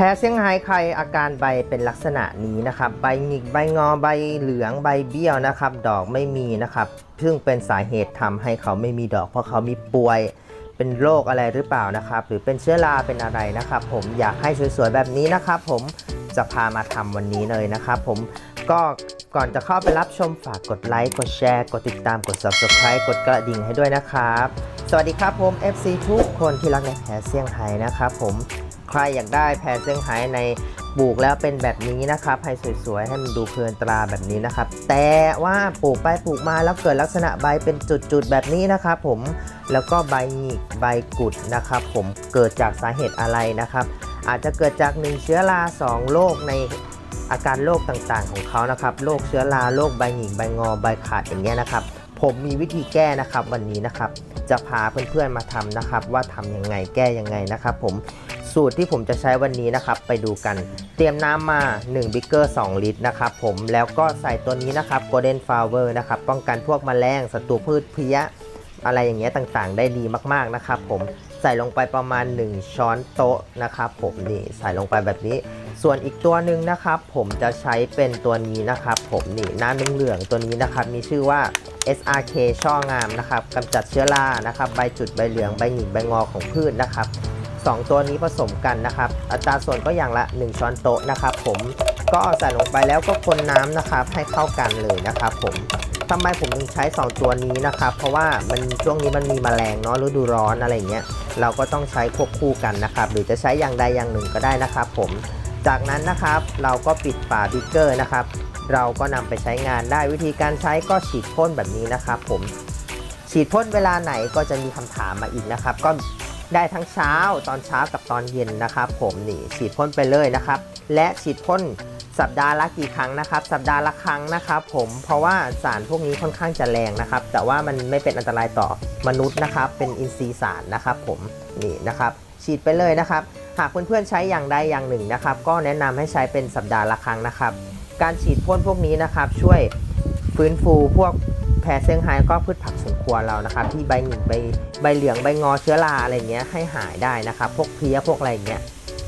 พ้เซี่ยงไฮ้ใครอาการใบเป็นลักษณะนี้นะครับ ใบหงิกใบงอใบเหลืองใบเบี้ยวนะครับ ดอกไม่มีนะครับ ซึ่งเป็นสาเหตุทำให้เขาไม่มีดอกเพราะเขามีป่วยเป็นโรคอะไรหรือเปล่านะครับ หรือเป็นเชื้อราเป็นอะไรนะครับ ผมอยากให้สวยๆแบบนี้นะครับ ผมจะพามาทำวันนี้เลยนะครับ ผมก็ก่อนจะเข้าไปรับชมฝากกดไลค์กดแชร์กดติดตามกด subscribe กดกระดิ่งให้ด้วยนะครับ สวัสดีครับผม FC ทุกคนที่รักในแพรเซี่ยงไฮ้นะครับผม ใครอยากได้แพรเซี่ยงไฮ้ในปลูกแล้วเป็นแบบนี้นะครับให้สวยๆให้มันดูเพลินตราแบบนี้นะครับ แต่ว่าปลูกไปปลูกมาแล้วเกิดลักษณะใบเป็นจุดๆแบบนี้นะครับผมแล้วก็ใบหงิกใบกุดนะครับ ผมเกิดจากสาเหตุอะไรนะครับ อาจจะเกิดจากหนึ่งเชื้อราสองโรคในอาการโรคต่างๆของเขานะครับโรคเชื้อราโรคใบหงิกใบงอใบขาดอย่างเงี้ยนะครับ ผมมีวิธีแก้นะครับวันนี้นะครับ จะพาเพื่อนๆมาทำนะครับ ว่าทำยังไงแก้ยังไงนะครับ ผม สูตรที่ผมจะใช้วันนี้นะครับ ไปดูกัน เตรียมน้ำมา 1บิ๊กเกอร์ 2 ลิตรนะครับผมแล้วก็ใส่ตัวนี้นะครับ Golden Flower นะครับ ป้องกันพวกแมลงศัตรูพืชเพี้ยอะไรอย่างเงี้ยต่างๆ ได้ดีมากๆนะครับผมใส่ลงไปประมาณ 1 ช้อนโต๊ะนะครับผมนี่ใส่ลงไปแบบนี้ ส่วนอีกตัวหนึ่งนะครับผมจะใช้เป็นตัวนี้นะครับผมนี่น้ำเหลืองๆตัวนี้นะครับมีชื่อว่า SRK ช่องามนะครับกำจัดเชื้อรานะครับใบจุดใบเหลืองใบหงิกใบงอของพืชนะครับ สองตัวนี้ผสมกันนะครับ อัตราส่วนก็อย่างละ 1 ช้อนโต๊ะนะครับ ผมก็ใส่ลงไปแล้วก็คนน้ำนะครับให้เข้ากันเลยนะครับ ผมทำไมผมถึงใช้ 2 ตัวนี้นะครับ เพราะว่ามันช่วงนี้มันมีแมลงเนาะฤดูร้อนอะไรเงี้ยเราก็ต้องใช้ควบคู่กันนะครับ หรือจะใช้อย่างใดอย่างหนึ่งก็ได้นะครับ ผมจากนั้นนะครับเราก็ปิดฝาบิ๊กเกอร์นะครับ เราก็นำไปใช้งานได้วิธีการใช้ก็ฉีดพ่นแบบนี้นะครับ ผมฉีดพ่นเวลาไหนก็จะมีคำถามมาอีกนะครับ ก็ ได้ทั้งเช้าตอนเช้ากับตอนเย็นนะครับผมนี่ฉีดพ่นไปเลยนะครับ และฉีดพ่นสัปดาห์ละกี่ครั้งนะครับ สัปดาห์ละครั้งนะครับ ผมเพราะว่าสารพวกนี้ค่อนข้างจะแรงนะครับ แต่ว่ามันไม่เป็นอันตรายต่อมนุษย์นะครับ เป็นอินทรีย์สารนะครับ ผมนี่นะครับ ฉีดไปเลยนะครับ หากเพื่อนๆใช้อย่างใดอย่างหนึ่งนะครับ ก็แนะนำให้ใช้เป็นสัปดาห์ละครั้งนะครับ การฉีดพ่นพวกนี้นะครับ ช่วยฟื้นฟูพวก แพรเซี่ยงไฮ้ก็พืชผักสวนครัวเรานะครับที่ใบหงิกใบใบเหลืองใบงอเชื้อราอะไรเงี้ยให้หายได้นะครับพวกเพลี้ยพวกอะไรเงี้ย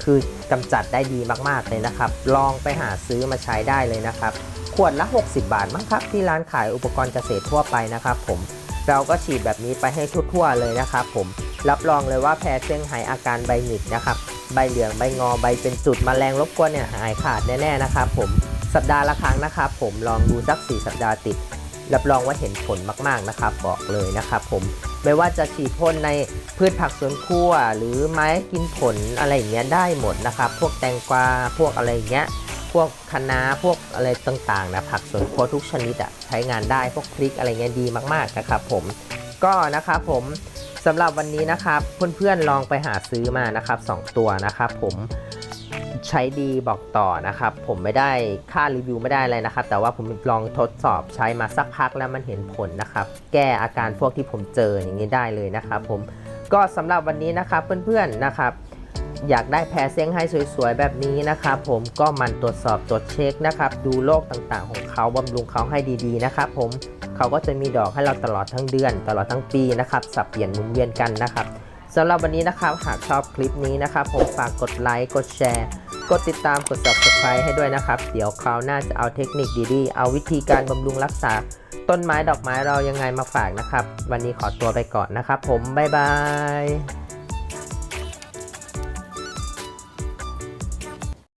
คือกำจัดได้ดีมากๆเลยนะครับ ลองไปหาซื้อมาใช้ได้เลยนะครับขวดละ 60 บาทมั้งครับที่ร้านขายอุปกรณ์เกษตรทั่วไปนะครับ ผมเราก็ฉีดแบบนี้ไปให้ทั่วๆเลยนะครับ ผมรับรองเลยว่าแพรเซี่ยงไฮ้อาการใบหงิกนะครับใบเหลืองใบงอใบเป็นจุดมแมลงรบกวนเนี่ยหายขาดแน่ๆนะครับ ผมสัปดาห์ละครั้งนะครับ ผมลองดูสัก 4 สัปดาห์ติด รับรองว่าเห็นผลมากๆนะครับ บอกเลยนะครับผมไม่ว่าจะฉีดพ่นในพืชผักสวนครัว หรือไม้กินผลอะไรอย่างเงี้ยได้หมดนะครับ พวกแตงกวาพวกอะไรอย่างเงี้ยพวกคะน้าพวกอะไรต่างๆนะผักสวนครัวทุกชนิดอะใช้งานได้พวกพริกอะไรเงี้ยดีมากๆนะครับผมก็นะครับผมสำหรับวันนี้นะครับเพื่อนๆลองไปหาซื้อมานะครับสองตัวนะครับผม ใช้ดีบอกต่อนะครับ ผมไม่ได้ค่ารีวิวไม่ได้อะไรนะครับ แต่ว่าผมลองทดสอบใช้มาสักพักแล้วมันเห็นผลนะครับ แก้อาการพวกที่ผมเจออย่างนี้ได้เลยนะครับผมก็สำหรับวันนี้นะครับเพื่อนๆนะครับอยากได้แพรเซี่ยงไฮ้สวยๆ แบบนี้นะครับผมก็มันตรวจสอบตรวจเช็คนะครับดูโรคต่างๆ ของเขาบำรุงเขาให้ดีๆนะครับผมเขาก็จะมีดอกให้เราตลอดทั้งเดือน ตลอดทั้งปีนะครับสับเปลี่ยนหมุนเวียนกันนะครับ สำหรับวันนี้นะครับหากชอบคลิปนี้นะครับผมฝากกดไลค์กดแชร์กดติดตามกด subscribe ให้ด้วยนะครับ เดี๋ยวคราวหน้าจะเอาเทคนิคดีๆ เอาวิธีการบำรุงรักษา ต้นไม้ดอกไม้เรายังไงมาฝากนะครับ วันนี้ขอตัวไปก่อนนะครับผม บ๊ายบาย